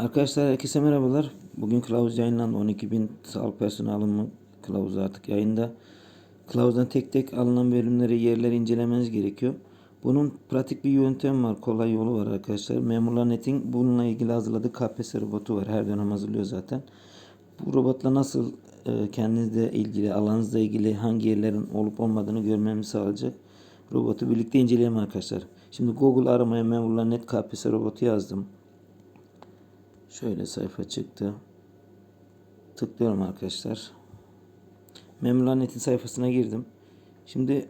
Arkadaşlar herkese merhabalar. Bugün kılavuz yayınlandı. 12.000 sağlık personeli alımı kılavuzu artık yayında. Kılavuzdan tek tek alınan bölümleri, yerleri incelemeniz gerekiyor. Bunun pratik bir yöntem var, kolay yolu var arkadaşlar. Memurlar Net'in bununla ilgili hazırladığı KPSS robotu var. Her dönem hazırlıyor zaten. Bu robotla nasıl e, kendinizle ilgili, alanınızla ilgili hangi yerlerin olup olmadığını görmemizi sağlayacak. Robotu birlikte inceleyelim arkadaşlar. Şimdi Google aramaya Memurlar Net KPSS robotu yazdım. Şöyle sayfa çıktı. Tıklıyorum arkadaşlar. Memurlar Net'in sayfasına girdim. Şimdi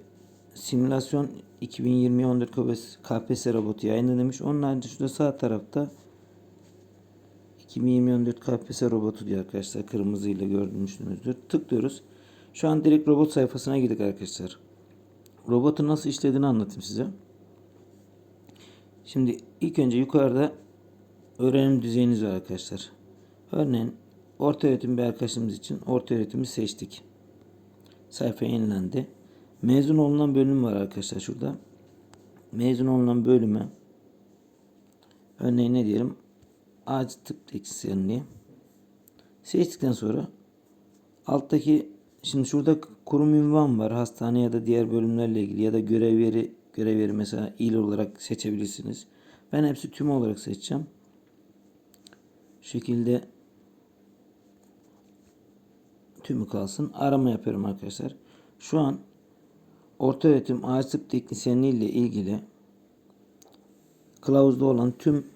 simülasyon 2020 14 KPSS, KPSS robotu yayınlandı demiş. Onun haricinde şurada sağ tarafta 2020 14 KPSS robotu diyor arkadaşlar. Kırmızıyla görmüşsünüzdür. Tıklıyoruz. Şu an direkt robot sayfasına girdik arkadaşlar. Robotun nasıl işlediğini anlatayım size. Şimdi ilk önce yukarıda öğrenim düzeyiniz var arkadaşlar. Örneğin orta öğretim bir arkadaşımız için orta öğretimi seçtik. Sayfa yenilendi. Mezun olunan bölüm var arkadaşlar şurada. Mezun olunan bölüme örneğin ne diyelim acil tıp teknisyenliği seçtikten sonra alttaki şimdi şurada kurum ünvan var hastane ya da diğer bölümlerle ilgili ya da görev yeri görev yeri mesela il olarak seçebilirsiniz. Ben hepsi tüm olarak seçeceğim şekilde tümü kalsın. Arama yapıyorum arkadaşlar. Şu an orta öğretim ağaç tıp teknisyenliği ile ilgili kılavuzda olan tüm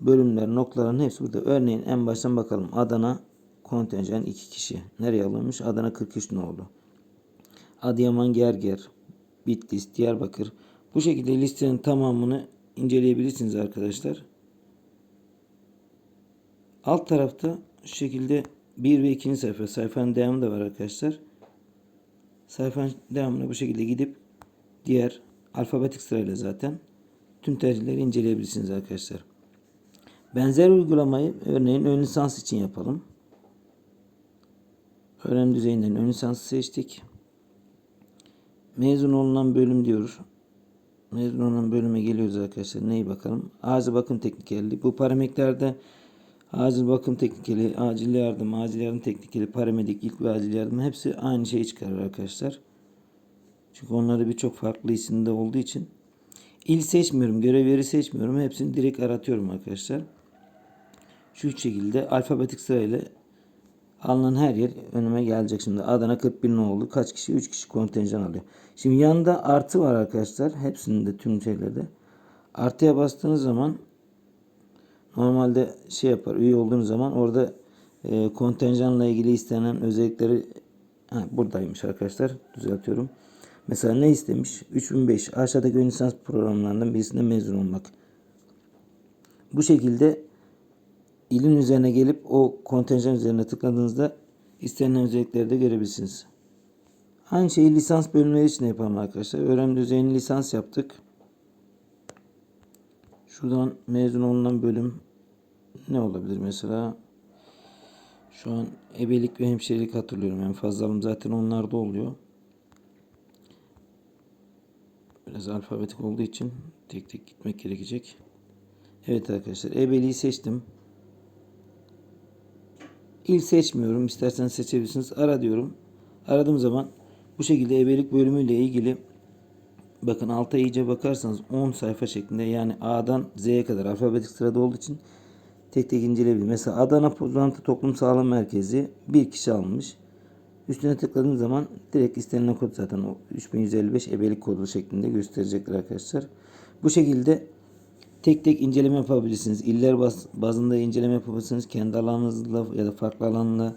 bölümler, noktaların hepsi burada. Örneğin en baştan bakalım. Adana kontenjan 2 kişi. Nereye alınmış? Adana 43 oldu. Adıyaman Gerger, Bitlis, Diyarbakır. Bu şekilde listenin tamamını inceleyebilirsiniz arkadaşlar. Alt tarafta şu şekilde 1 ve 2. sayfa. Sayfanın devamı da var arkadaşlar. Sayfanın devamına bu şekilde gidip diğer alfabetik sırayla zaten tüm tercihleri inceleyebilirsiniz arkadaşlar. Benzer uygulamayı örneğin ön lisans için yapalım. Öğrenim düzeyinden ön lisansı seçtik. Mezun olunan bölüm diyoruz. Mezun olan bölüme geliyoruz arkadaşlar. Neyi bakalım? Acil bakım teknikerliği. Bu parametrelerde acil bakım teknikeri, acil yardım, acil yardım teknikeri, paramedik, ilk ve acil yardım hepsi aynı şeyi çıkarır arkadaşlar. Çünkü onları birçok farklı isimde olduğu için il seçmiyorum, görev yeri seçmiyorum. Hepsini direkt aratıyorum arkadaşlar. Şu şekilde alfabetik sırayla alınan her yer önüme gelecek şimdi. Adana 41 ne oldu? Kaç kişi? 3 kişi kontenjan alıyor. Şimdi yanında artı var arkadaşlar. Hepsinde tüm şeylerde. Artıya bastığınız zaman normalde şey yapar. Üye olduğunuz zaman orada e, kontenjanla ilgili istenen özellikleri ha, buradaymış arkadaşlar. Düzeltiyorum. Mesela ne istemiş? 3005 aşağıdaki ön lisans programlarından birisinde mezun olmak. Bu şekilde ilin üzerine gelip o kontenjan üzerine tıkladığınızda istenilen özellikleri de görebilirsiniz. Aynı şeyi lisans bölümleri için yapalım arkadaşlar. Öğrenim düzeyini lisans yaptık. Şuradan mezun olunan bölüm ne olabilir mesela? Şu an ebelik ve hemşirelik hatırlıyorum. En fazlalım zaten onlarda oluyor. Biraz alfabetik olduğu için tek tek gitmek gerekecek. Evet arkadaşlar ebeliği seçtim. İl seçmiyorum. İsterseniz seçebilirsiniz. Ara diyorum. Aradığım zaman bu şekilde ebelik bölümüyle ilgili bakın alta iyice bakarsanız 10 sayfa şeklinde yani A'dan Z'ye kadar alfabetik sırada olduğu için tek tek inceleyebilir. Mesela Adana Pozantı Toplum Sağlığı Merkezi bir kişi almış. Üstüne tıkladığım zaman direkt istenilen kod zaten o 3155 ebelik kodu şeklinde gösterecektir arkadaşlar. Bu şekilde tek tek inceleme yapabilirsiniz. İller baz, bazında inceleme yapabilirsiniz. Kendi alanınızla ya da farklı alanla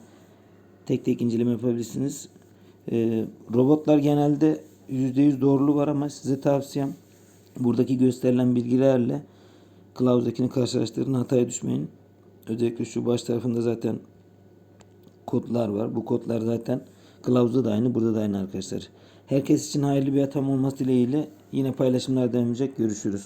tek tek inceleme yapabilirsiniz. Ee, robotlar genelde %100 doğruluğu var ama size tavsiyem buradaki gösterilen bilgilerle kılavuzdakini karşılaştırın hataya düşmeyin. Özellikle şu baş tarafında zaten kodlar var. Bu kodlar zaten kılavuzda da aynı, burada da aynı arkadaşlar. Herkes için hayırlı bir atam olması dileğiyle yine paylaşımlar devam edecek. Görüşürüz.